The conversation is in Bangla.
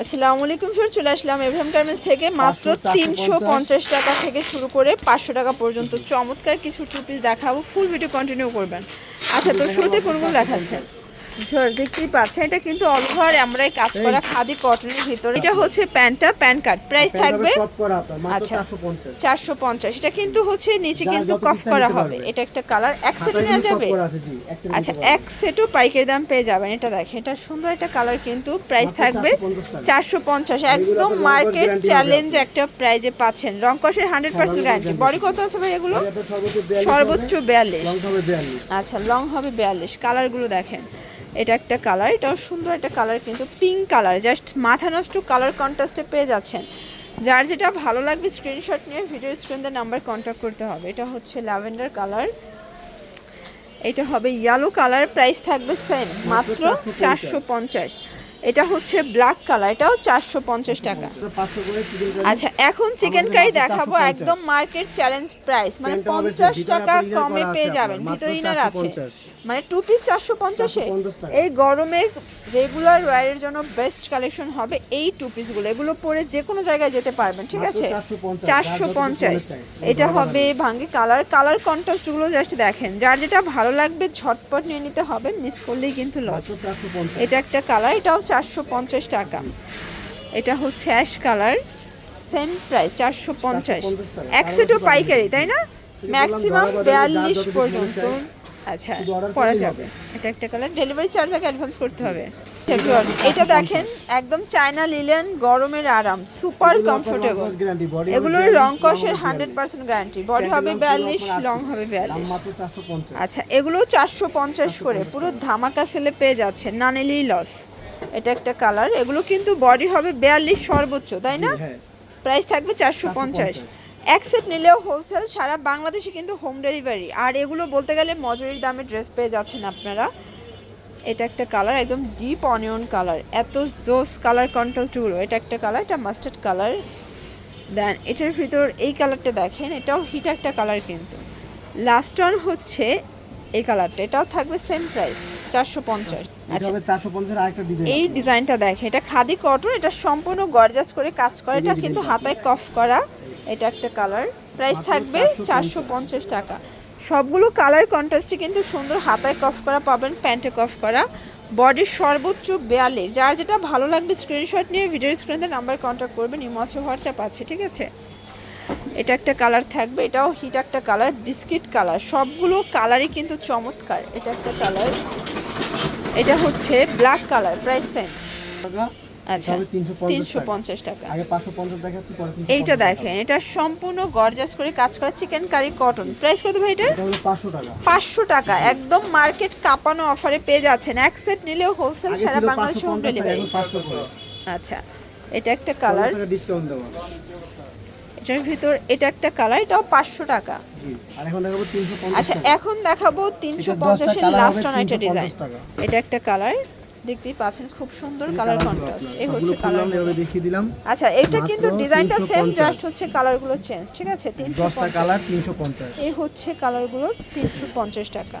আসসালামু আলাইকুম স্যার চলে আসলাম এভ্রাম গার্মেন্টস থেকে মাত্র তিনশো পঞ্চাশ টাকা থেকে শুরু করে পাঁচশো টাকা পর্যন্ত। চমৎকার কিছু টুপিস দেখাবো। ফুল ভিডিও কন্টিনিউ করবেন। আচ্ছা তো শুরুতে কোনগুলো দেখাচ্ছেন? ঝড় দেখতেই পাচ্ছেন এটা কিন্তু অলওভার আমরা এই কাজ করা খাদি কটনের ভিতরে। এটা হচ্ছে প্যান্টটা প্যান কার্ড প্রাইস থাকবে আচ্ছা। 450 চারশো পঞ্চাশ। এটা কিন্তু হচ্ছে নিচে কিন্তু কফ করা হবে। এটা একটা কালার এক সেট নেওয়া যাবে? আচ্ছা এক সেটও পাইকারি দাম পেয়ে যাবেন। এটা দেখেন এটা সুন্দর একটা কালার কিন্তু প্রাইস থাকবে চারশো পঞ্চাশ একদম মার্কেট চ্যালেঞ্জ একটা প্রাইজে পাচ্ছেন। রংকসের হান্ড্রেড পার্সেন্ট গ্যারান্টি বডি কত আছে ভাই এগুলো? সর্বোচ্চ 42 সর্বোচ্চ হবে, বিয়াল্লিশ। long হবে 42 আচ্ছা লং হবে বিয়াল্লিশ। কালারগুলো দেখেন। এটা একটা কালার এটাও সুন্দর একটা কালার কিন্তু পিঙ্ক কালার জাস্ট মাথা নষ্ট কালার কন্ট্রাস্টে পেয়ে যাচ্ছেন। যার যেটা ভালো লাগবে স্ক্রিনশট নিয়ে ভিডিও স্ক্রিনে নাম্বার কন্ট্যাক্ট করতে হবে। এটা হচ্ছে ল্যাভেন্ডার কালার এটা হবে ইয়েলো কালার প্রাইস থাকবে সেম মাত্র চারশো পঞ্চাশ। এটা হচ্ছে ব্ল্যাক কালার এটাও চারশো পঞ্চাশ টাকা। এটা 500 করে chicken curry, আচ্ছা এখন চিকেন কারি দেখাবো একদম মার্কেট চ্যালেঞ্জ প্রাইস মানে পঞ্চাশ টাকা কমে পেয়ে যাবেন ভিতর ইনার আছে। 450 মানে টু পিস চারশো পঞ্চাশে এই গরমের রেগুলার ওয়ারের জন্য বেস্ট কালেকশন হবে এই টু পিসগুলো এগুলো পরে যে কোনো জায়গায় যেতে পারবেন ঠিক আছে? চারশো পঞ্চাশ এটা হবে ভাঙ্গি কালার কালার কন্ট্রাস্টগুলো জাস্ট দেখেন যার যেটা ভালো লাগবে ঝটপট নিয়ে নিতে হবে মিস করলেই কিন্তু লস এটা একটা কালার এটাও চারশো পঞ্চাশ টাকা। এটা হচ্ছে অ্যাশ কালার সেম প্রাইস চারশো পঞ্চাশ। 450 টাকা। এক আরও সেটও কিছু পাইকারি তাই না? ম্যাক্সিমাম বিয়াল্লিশ পর্যন্ত। আচ্ছা করা যাবে। এটা একটা কালার ডেলিভারি চার্জ আগে অ্যাডভান্স করতে হবে। এটা দেখেন একদম চায়না লিলেন গরমের আরাম সুপার কমফোর্টেবল এগুলোর রং কষের হান্ড্রেড পার্সেন্ট গ্যারান্টি বডি হবে বিয়াল্লিশ লং হবে বিয়াল্লিশ। আচ্ছা এগুলো চারশো পঞ্চাশ করে। পুরো ধামাকা সেলে পেয়ে যাচ্ছে না নিলেই লস এটা একটা কালার এগুলো কিন্তু বডি হবে বিয়াল্লিশ সর্বোচ্চ তাই না? হ্যাঁ। প্রাইস থাকবে চারশো পঞ্চাশ। 450 এক সেট নিলেও হোলসেল সারা বাংলাদেশে কিন্তু হোম ডেলিভারি আর এগুলো বলতে গেলে মজুরির দামে ড্রেস পেয়ে যাচ্ছেন আপনারা। এটা একটা কালার একদম ডিপ অনিয়ন কালার এত জোস কালার কন্ট্রাস্টগুলো এটা একটা কালার এটা মাস্টার্ড কালার দেন এটার ভিতর এই কালারটা দেখেন এটাও হিট একটা কালার কিন্তু। লাস্ট ওয়ান হচ্ছে এই কালারটা এটাও থাকবে সেম প্রাইস চারশো পঞ্চাশ। আচ্ছা হবে 450 এর আরেকটা ডিজাইন এই ডিজাইনটা দেখেন এটা খাদি কটন এটা সম্পূর্ণ গর্জাস করে কাজ করে। এটা কিন্তু হাতায় কফ করা। এটা একটা কালার। প্রাইস থাকবে চারশো পঞ্চাশ। টাকা। সবগুলো কালার কন্ট্রাস্টে কিন্তু সুন্দর হাতায় কফ করা পাবেন প্যান্টে কফ করা। বডির সর্বোচ্চ বেয়াল্লিশ। যার যেটা ভালো লাগবে স্ক্রিনশট নিয়ে ভিডিও স্ক্রিনে নাম্বার কন্ট্যাক্ট করবেন ইমোসো হোয়াটসঅ্যাপ আছে ঠিক আছে? এটা একটা কালার থাকবে এটাও হিট একটা কালার বিস্কিট কালার। সবগুলো কালারই কিন্তু চমৎকার। এটা একটা কালার। এটা হচ্ছে ব্ল্যাক কালার প্রাইস সেম আচ্ছা এটা হবে 350 তিনশো পঞ্চাশ টাকা। আগে 550 দেখাচ্ছি পরে 350 এইটা। দেখেন এটা সম্পূর্ণ গর্জাস করে কাজ করা চিকেন কারি কটন প্রাইস কত ভাই এটা? এটা হলো 500 টাকা। পাঁচশো টাকা একদম মার্কেট কাঁপানো অফারে পেয়ে যাচ্ছেন। এক সেট নিলেও হোলসেল সারা ছিল হোম ডেলিভারি এখন 500 করে। আচ্ছা এটা একটা কালার এটার ভিতর এটা একটা কালার এটাও পাঁচশো টাকা। জি আর এখন দেখাবো 350 আচ্ছা এখন দেখাবো তিনশো 10টা পঞ্চাশের লাস্ট অন একটা ডিজাইন এটা একটা কালার দেখতেই পাচ্ছেন খুব সুন্দর কালার কন্ট্রাস্ট এই হচ্ছে কালার দেখিয়ে দিলাম। আচ্ছা এটা কিন্তু ডিজাইনটা সেম জাস্ট হচ্ছে কালারগুলো চেঞ্জ ঠিক আছে? তিনশো 10টা কালার 350 এই হচ্ছে কালারগুলো তিনশো পঞ্চাশ টাকা।